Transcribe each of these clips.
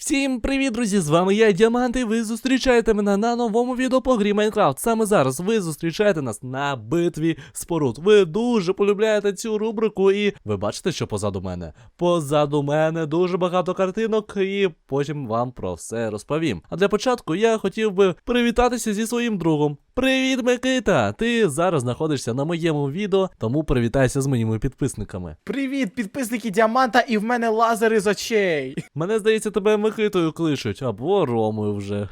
Всім привіт, друзі! З вами я, Діамант, і ви зустрічаєте мене на новому відео по грі Майнкрафт. Саме зараз ви зустрічаєте нас на битві споруд. Ви дуже полюбляєте цю рубрику, і ви бачите, що позаду мене? Позаду мене дуже багато картинок, і потім вам про все розповім. А для початку я хотів би привітатися зі своїм другом. Привіт, Микита! Ти зараз знаходишся на моєму відео, тому привітайся з моїми підписниками. Привіт, підписники Діаманта, і в мене лазери з очей. Мене здається, тебе Микитою кличуть, або Ромою вже.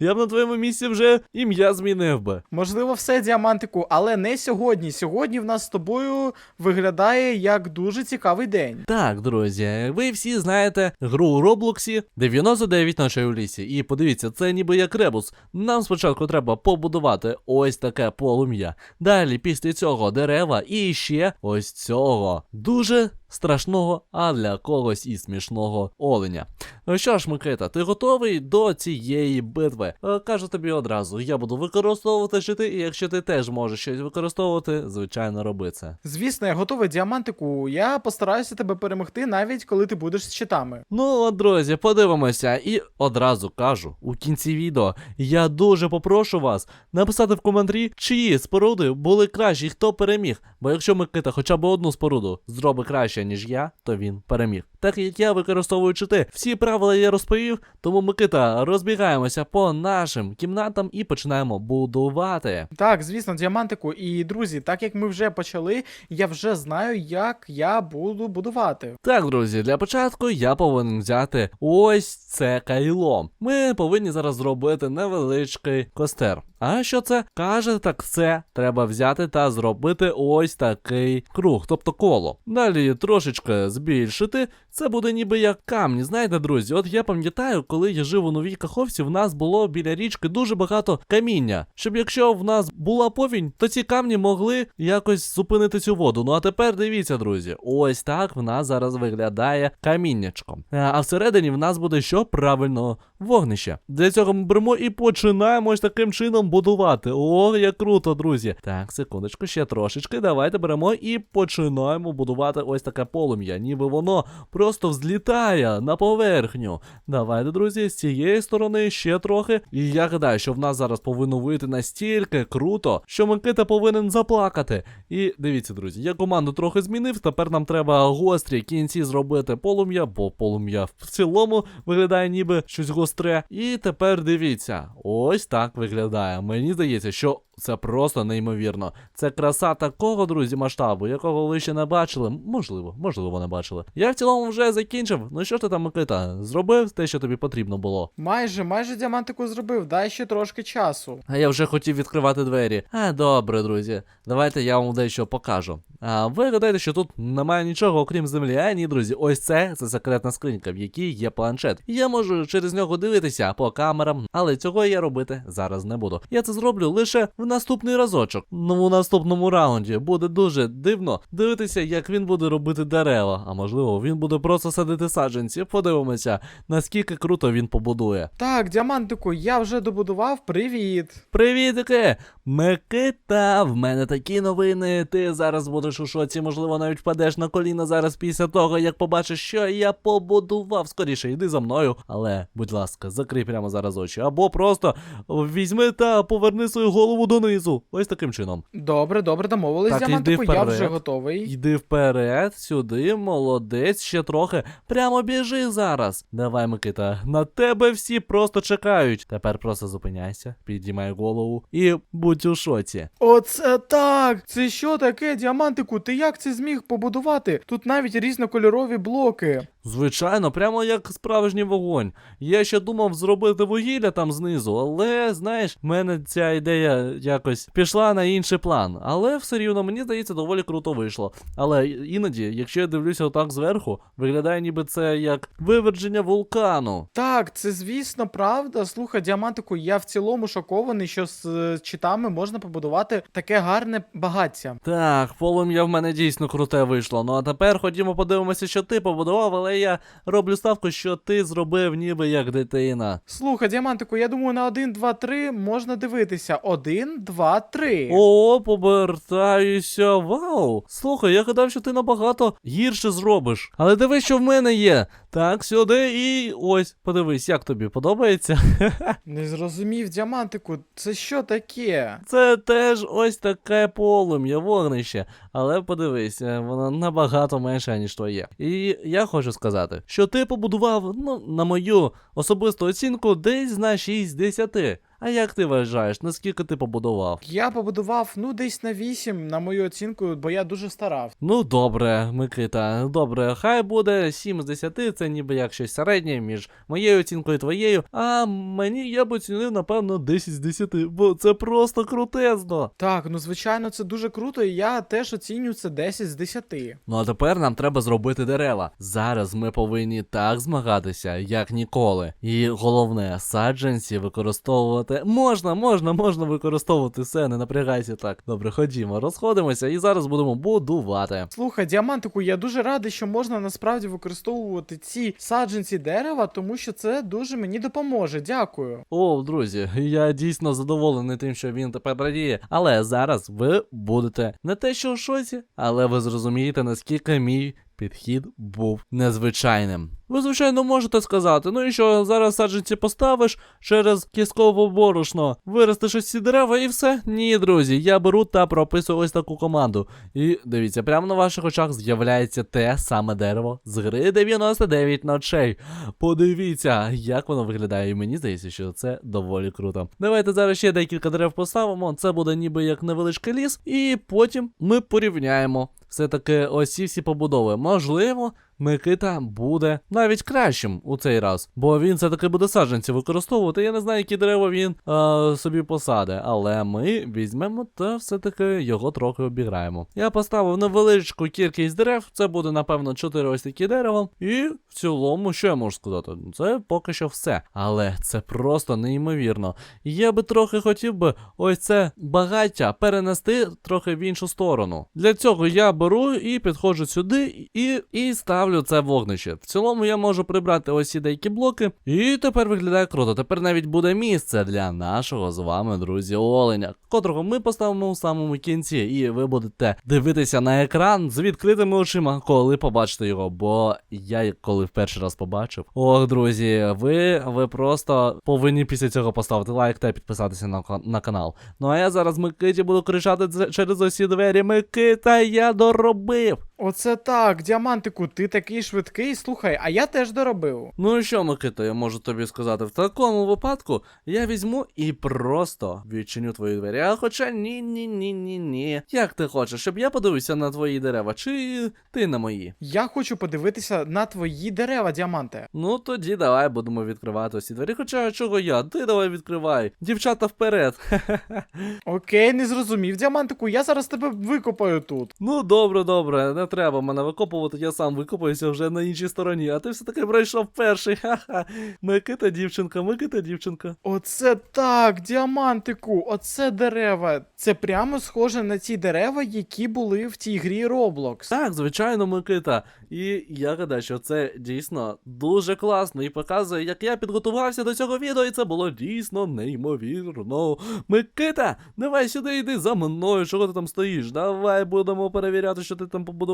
Я б на твоєму місці вже ім'я змінив би. Можливо, все діамантику, але не сьогодні. Сьогодні в нас з тобою виглядає як дуже цікавий день. Так, друзі, ви всі знаєте гру у Роблоксі 99 ночей у лісі. І подивіться, це ніби як ребус. Нам спочатку треба побудувати ось таке полум'я. Далі, після цього дерева і ще ось цього дуже страшного, а для когось і смішного оленя. Ну Що ж, Микита, ти готовий до цієї битви? Е, Кажу тобі одразу, я буду використовувати щити, і якщо ти теж можеш щось використовувати, звичайно, роби це. Звісно, я готовий діамантику. Я постараюся тебе перемогти, навіть коли ти будеш з щитами. Ну, от, друзі, подивимося. І одразу кажу, у кінці відео я дуже попрошу вас написати в коментарі, чиї споруди були кращі, хто переміг. Бо якщо Микита хоча б одну споруду зробить краще, ніж я, то він переміг. Так як я використовую чити, всі правила я розповів, тому Микита, розбігаємося по нашим кімнатам і починаємо будувати. Так, звісно, діамантику. І друзі, так як ми вже почали, я вже знаю, як я буду будувати. Так, друзі, для початку я повинен взяти ось це кайло. Ми повинні зараз зробити невеличкий костер. А що це каже, так це треба взяти та зробити ось такий круг, тобто коло. Далі трошечки збільшити. Це буде ніби як камні. Знаєте, друзі, от я пам'ятаю, коли я жив у новій каховці, в нас було біля річки дуже багато каміння. Щоб якщо в нас була повінь, то ці камні могли якось зупинити цю воду. Ну а тепер дивіться, друзі, ось так в нас зараз виглядає каміннячко. А, всередині в нас буде що правильно вогнище. Для цього ми беремо і починаємо ось таким чином будувати. О, як круто, друзі. Так, секундочку, ще трошечки. Давайте беремо і починаємо будувати ось таке полум'я. Ніби воно просто взлітає на поверхню. Давайте, друзі, з цієї сторони ще трохи. І я гадаю, що в нас зараз повинно вийти настільки круто, що Микита повинен заплакати. І дивіться, друзі, я команду трохи змінив. Тепер нам треба гострі кінці зробити полум'я, бо полум'я в цілому виглядає ніби щось гостре. І тепер дивіться, ось так виглядає. Мені здається, що це просто неймовірно. Це краса такого, друзі, масштабу, якого ви ще не бачили. Можливо, можливо, не бачили. Я в цілому вже закінчив. Ну що ж ти там, Микита, зробив те, що тобі потрібно було. Майже, майже діамантику зробив, дай ще трошки часу. А я вже хотів відкривати двері. А, добре, друзі. Давайте я вам дещо покажу. А ви гадаєте, що тут немає нічого, окрім землі? А ні, друзі, ось це це секретна скринька, в якій є планшет. Я можу через нього дивитися по камерам, але цього я робити зараз не буду. Я це зроблю лише в наступний разочок. Ну, у наступному раунді буде дуже дивно дивитися, як він буде робити дерева. А можливо, він буде просто садити саджанці. Подивимося, наскільки круто він побудує. Так, діамантику, я вже добудував. Привіт. Привітики! Микита, в мене такі новини. Ти зараз будеш у шоці, можливо, навіть впадеш на коліна зараз після того, як побачиш, що я побудував. Скоріше, йди за мною. Але, будь ласка, закрий прямо зараз очі. Або просто візьми та поверни свою голову донизу. Ось таким чином. Добре, добре, домовились, Так, діамантику, йди я вперед. вже готовий. Йди вперед, сюди, молодець, ще трохи. Прямо біжи зараз. Давай, Микита, на тебе всі просто чекають. Тепер просто зупиняйся, підіймай голову і будь у шоці. Оце так! Це що таке, діамантику? Ти як це зміг побудувати? Тут навіть різнокольорові блоки. Звичайно, прямо як справжній вогонь. Я ще думав зробити вугілля там знизу, але знаєш, в мене ця ідея якось пішла на інший план. Але все рівно мені здається, доволі круто вийшло. Але іноді, якщо я дивлюся отак зверху, виглядає ніби це як виверження вулкану. Так, це звісно правда. Слухай, діамантику, я в цілому шокований, що з е, читами нами можна побудувати таке гарне багаття. Так, полум'я в мене дійсно круте вийшло. Ну а тепер ходімо подивимося, що ти побудував, але я роблю ставку, що ти зробив ніби як дитина. Слухай, діамантику, я думаю, на 1, 2, 3 можна дивитися. 1, 2, 3. О, повертаюся. Вау! Слухай, я гадав, що ти набагато гірше зробиш. Але дивись, що в мене є. Так, сюди і ось, подивись, як тобі подобається. Не зрозумів, діамантику, це що таке? Це теж ось таке полум'я, вогнище. Але подивись, е, воно набагато менше, ніж твоє. І я хочу сказати, що ти побудував, ну, на мою особисту оцінку, десь на 6 з 10. А як ти вважаєш, наскільки ти побудував? Я побудував, ну, десь на 8, на мою оцінку, бо я дуже старав. Ну, добре, Микита, добре, хай буде 7 з 10, це ніби як щось середнє між моєю оцінкою і твоєю. А мені я б оцінив, напевно, 10 з 10, бо це просто крутезно. Так, ну звичайно, це дуже круто, і я теж оцінюю це 10 з 10. Ну а тепер нам треба зробити дерева. Зараз ми повинні так змагатися, як ніколи. І головне, саджанці використовувати. Можна, можна, можна використовувати все, не напрягайся так. Добре, ходімо, розходимося і зараз будемо будувати. Слухай, діамантику, я дуже радий, що можна насправді використовувати ці саджанці дерева, тому що це дуже мені допоможе. Дякую. О, друзі, я дійсно задоволений тим, що він тепер радіє. Але зараз ви будете не те, що в шоці, але ви зрозумієте, наскільки мій підхід був незвичайним. Ви, звичайно, можете сказати, ну і що зараз саджанці поставиш через кісткове борошно, виростеш ці дерева і все. Ні, друзі, я беру та прописую ось таку команду. І дивіться, прямо на ваших очах з'являється те саме дерево з гри 99 ночей. Подивіться, як воно виглядає, і мені здається, що це доволі круто. Давайте зараз ще декілька дерев поставимо. Це буде ніби як невеличкий ліс, і потім ми порівняємо. Все-таки ось ці всі побудови. Можливо, Микита буде навіть кращим у цей раз, бо він все-таки буде саджанці використовувати. Я не знаю, які дерева він е, собі посаде, але ми візьмемо та все-таки його трохи обіграємо. Я поставив невеличку кількість дерев, це буде, напевно, 4 ось такі дерева. І в цілому, що я можу сказати? Це поки що все. Але це просто неймовірно. Я би трохи хотів би ось це багаття перенести трохи в іншу сторону. Для цього я беру і підходжу сюди і, і ставлю це вогнище. В цілому я можу прибрати ось ці деякі блоки, і тепер виглядає круто. Тепер навіть буде місце для нашого з вами, друзі, оленя, котрого ми поставимо у самому кінці, і ви будете дивитися на екран з відкритими очима, коли побачите його. Бо я коли в перший раз побачив. Ох, друзі, ви, ви просто повинні після цього поставити лайк та підписатися на, на канал. Ну а я зараз Микиті буду кричати через усі двері. Микита, я доробив. Оце так, діамантику, ти такий швидкий. Слухай, а я теж доробив. Ну і що, Микита, я можу тобі сказати, в такому випадку я візьму і просто відчиню твої двері. А хоча ні, ні, ні, ні, ні. Як ти хочеш, щоб я подивився на твої дерева, чи ти на мої? Я хочу подивитися на твої дерева, діаманте. Ну тоді давай будемо відкривати усі двері. Хоча чого я? Ти давай відкривай. Дівчата вперед. Окей, не зрозумів, діамантику, я зараз тебе викопаю тут. Ну добре, добре, не треба мене викопувати, я сам викопаюся вже на іншій стороні, а ти все-таки пройшов перший. Ха-ха. Микита дівчинка, Микита дівчинка. Оце так, діамантику, оце дерева. Це прямо схоже на ті дерева, які були в тій грі Roblox. Так, звичайно, Микита. І я гадаю, що це дійсно дуже класно і показує, як я підготувався до цього відео, і це було дійсно неймовірно. Микита, давай сюди йди за мною, чого ти там стоїш? Давай будемо перевіряти, що ти там побудував.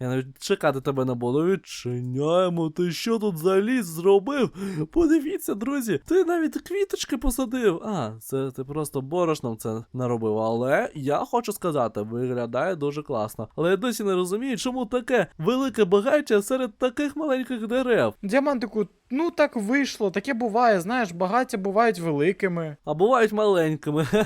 Я навіть чекати тебе не буду. Відчиняємо. Ти що тут за ліс зробив? Подивіться, друзі, ти навіть квіточки посадив. А, це ти просто борошном це наробив. Але я хочу сказати, виглядає дуже класно. Але я досі не розумію, чому таке велике багаття серед таких маленьких дерев. Діамантику, ну так вийшло, таке буває, знаєш, багаття бувають великими. А бувають маленькими.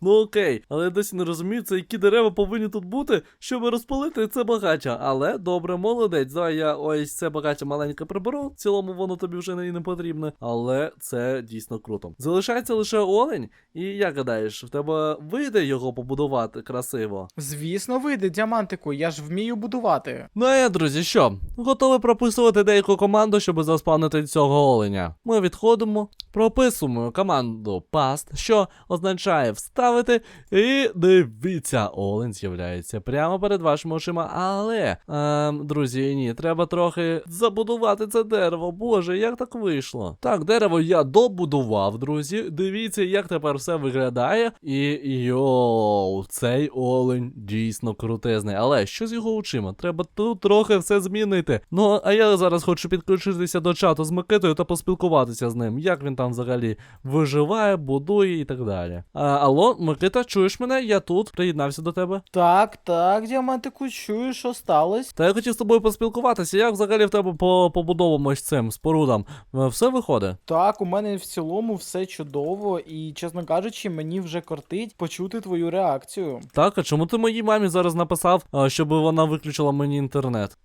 Ну окей, але я досі не розумію, це які дерева повинні тут бути, щоб розпалити це багаття. Але добре, молодець. Давай я ось це багаття маленьке приберу. В цілому воно тобі вже не, не потрібне. Але це дійсно круто. Залишається лише олень, і як гадаєш, в тебе вийде його побудувати красиво. Звісно, вийде, діамантику, я ж вмію будувати. Ну а я, друзі, що? Готові прописувати деяку команду, щоб заспавнити цього оленя. Ми відходимо Прописуємо команду past, що означає вставити. І дивіться, Олен з'являється прямо перед вашими очима. Але, ем, друзі, ні, треба трохи забудувати це дерево. Боже, як так вийшло? Так, дерево я добудував, друзі. Дивіться, як тепер все виглядає. І йоу, цей олень дійсно крутезний. Але що з його очима? Треба тут трохи все змінити. Ну, а я зараз хочу підключитися до чату з Микитою та поспілкуватися з ним. Як він там взагалі виживає, будує і так далі. А, алло, Микита, чуєш мене? Я тут приєднався до тебе. Так, так, діамантику, чую, що сталося? Та я хотів з тобою поспілкуватися. Як взагалі в тебе по побудовам ось цим спорудам? Е, Все виходить? Так, у мене в цілому все чудово, і, чесно кажучи, мені вже кортить почути твою реакцію. Так, а чому ти моїй мамі зараз написав, а, щоб вона виключила мені інтернет?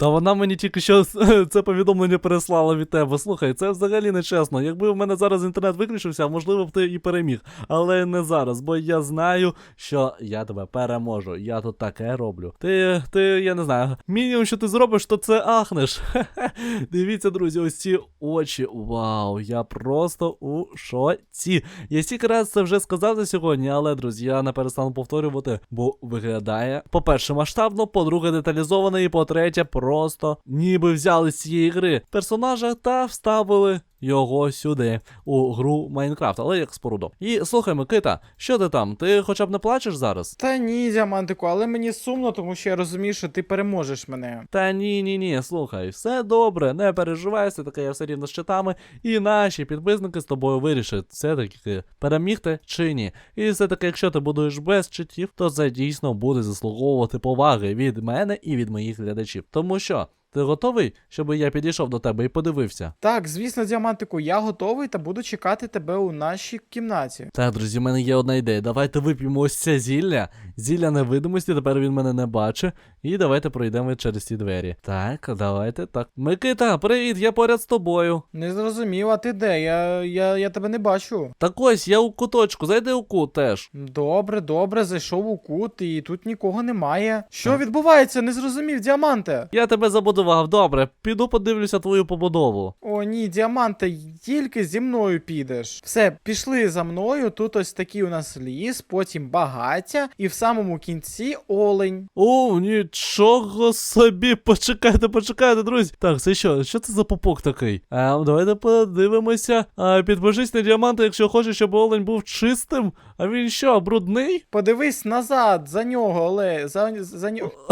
Та вона мені тільки що це повідомлення переслала від тебе. Слухай, це взагалі не чесно. Якби в мене зараз інтернет виключився, можливо б ти і переміг. Але не зараз, бо я знаю, що я тебе переможу. Я тут таке роблю. Ти, ти, я не знаю. Мінімум, що ти зробиш, то це ахнеш. Дивіться, друзі, ось ці очі. Вау, я просто у шоці. Я стільки раз це вже сказав за сьогодні, але, друзі, я не перестану повторювати, бо виглядає, по-перше, масштабно, по-друге, деталізовано, і по-третє, просто ніби взяли з цієї гри персонажа та вставили. Його сюди у гру Майнкрафт, але як споруду. І слухай, Микита, що ти там? Ти хоча б не плачеш зараз? Та ні, діамантику, але мені сумно, тому що я розумію, що ти переможеш мене. Та ні, ні, ні, слухай, все добре, не переживай, все таке я все рівно з читами, і наші підписники з тобою вирішать, все таки перемігти чи ні. І все таки, якщо ти будуєш без читів, то це дійсно буде заслуговувати поваги від мене і від моїх глядачів. Тому що. Ти готовий, щоб я підійшов до тебе і подивився? Так, звісно, діамантику, я готовий та буду чекати тебе у нашій кімнаті. Так, друзі, в мене є одна ідея. Давайте вип'ємо ось це зілля. Зілля невидимості, тепер він мене не бачить. І давайте пройдемо через ці двері. Так, давайте так. Микита, привіт, я поряд з тобою. Не зрозумів, а ти де? Я, я, я тебе не бачу. Так ось, я у куточку, зайди у кут теж. Добре, добре, зайшов у кут, і тут нікого немає. Що відбувається? Не зрозумів, діаманте. Я тебе забудував, добре, піду подивлюся твою побудову. О, ні, діаманте, тільки зі мною підеш. Все, пішли за мною. Тут ось такий у нас ліс, потім багаття, і в самому кінці олень. О, нічого собі, почекайте, почекайте, друзі. Так, це що? Що це за пупок такий? А, давайте подивимося. А, підпишись на діаманти, якщо хочеш, щоб олень був чистим. А він що, брудний? Подивись назад за нього, але за, за нього.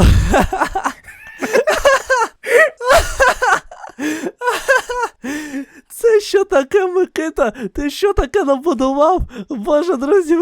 Це що таке, Микита? Ти що таке набудував? Боже, друзі,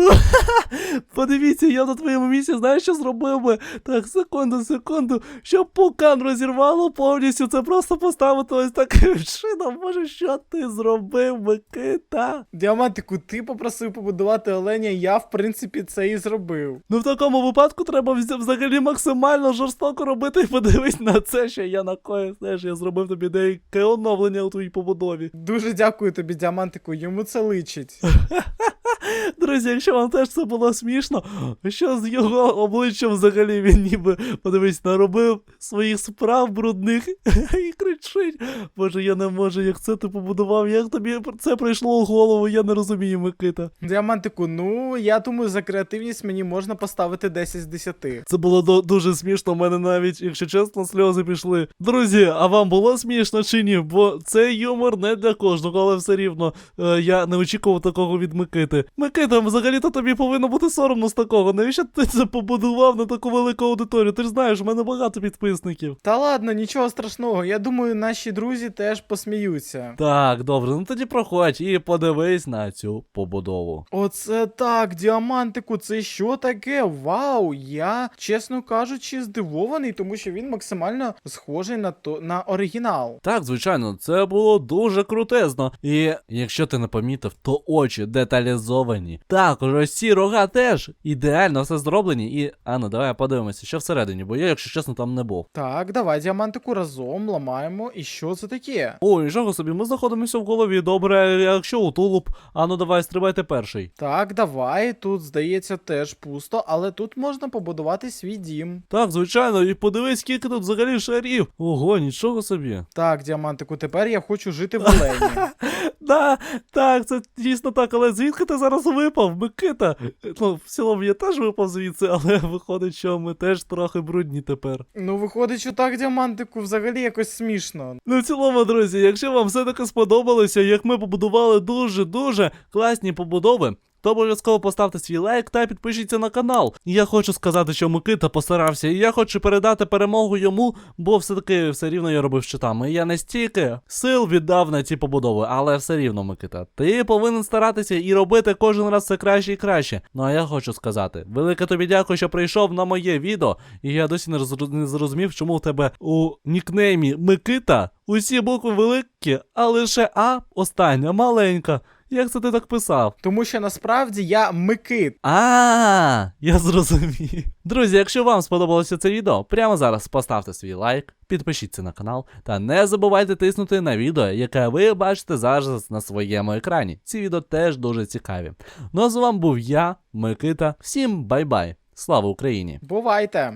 подивіться, я на твоєму місці, знаєш, що зробив би? Так, секунду, секунду, щоб пукан розірвало повністю, це просто поставити ось таким чином. Боже, що ти зробив, Микита? Діамантику, ти попросив побудувати оленя, я в принципі це і зробив. Ну в такому випадку треба взагалі максимально жорстоко робити і подивись на це, що я накоїв. Знаєш, я зробив тобі деяке оновлення у твоїй побудові. Дуже дякую тобі, діамантику, йому це личить. Друзі, якщо вам теж це було смішно, що з його обличчям взагалі він ніби подивись, наробив своїх справ брудних і кричить. Боже, я не можу, як це ти побудував, як тобі це прийшло в голову, я не розумію, Микита. Діамантику, ну я думаю, за креативність мені можна поставити 10 з 10. Це було до- дуже смішно, у мене навіть, якщо чесно, сльози пішли. Друзі, а вам було смішно чи ні? Бо цей юмор не для кожного, але все рівно е, я не очікував такого від Микити. Микита, взагалі-то тобі повинно бути соромно з такого. Навіщо ти це побудував на таку велику аудиторію? Ти ж знаєш, в мене багато підписників. Та ладно, нічого страшного. Я думаю, наші друзі теж посміються. Так, добре, ну тоді проходь і подивись на цю побудову. Оце так, діамантику, це що таке? Вау! Я, чесно кажучи, здивований, тому що він максимально схожий на то на оригінал. Так, звичайно, це було дуже крутезно. І якщо ти не помітив, то очі деталізовані Також ось ці рога теж ідеально все зроблені. І а ну давай подивимося, що всередині, бо я, якщо чесно, там не був. Так, давай діамантику разом ламаємо. І що це таке? О, нічого собі, ми знаходимося в голові. Добре, якщо у тулуб, а ну давай стрибайте перший. Так, давай. Тут, здається, теж пусто, але тут можна побудувати свій дім. Так, звичайно, і подивись, скільки тут взагалі шарів. Ого, нічого собі. Так, діамантику, тепер я хочу жити в Олені. Да, так, це дійсно так, але звідки ти зараз випав, Микита? Ну, в цілому я теж випав звідси, але виходить, що ми теж трохи брудні тепер. Ну, виходить, що так, діамантику, взагалі якось смішно. Ну, в цілому, друзі, якщо вам все таки сподобалося, як ми побудували дуже-дуже класні побудови. То обов'язково поставте свій лайк та підпишіться на канал. Я хочу сказати, що Микита постарався, і я хочу передати перемогу йому, бо все-таки все рівно я робив щитами. Я не стільки сил віддав на ці побудови, але все рівно, Микита. Ти повинен старатися і робити кожен раз все краще і краще. Ну а я хочу сказати, велике тобі дякую, що прийшов на моє відео. І я досі не, розру- не зрозумів, чому в тебе у нікнеймі Микита усі букви великі, а лише А остання маленька. Як це ти так писав? Тому що насправді я Микит. А, я зрозумів. Друзі, якщо вам сподобалося це відео, прямо зараз поставте свій лайк, підпишіться на канал та не забувайте тиснути на відео, яке ви бачите зараз на своєму екрані. Ці відео теж дуже цікаві. Ну а з вами був я, Микита. Всім бай-бай. Слава Україні! Бувайте!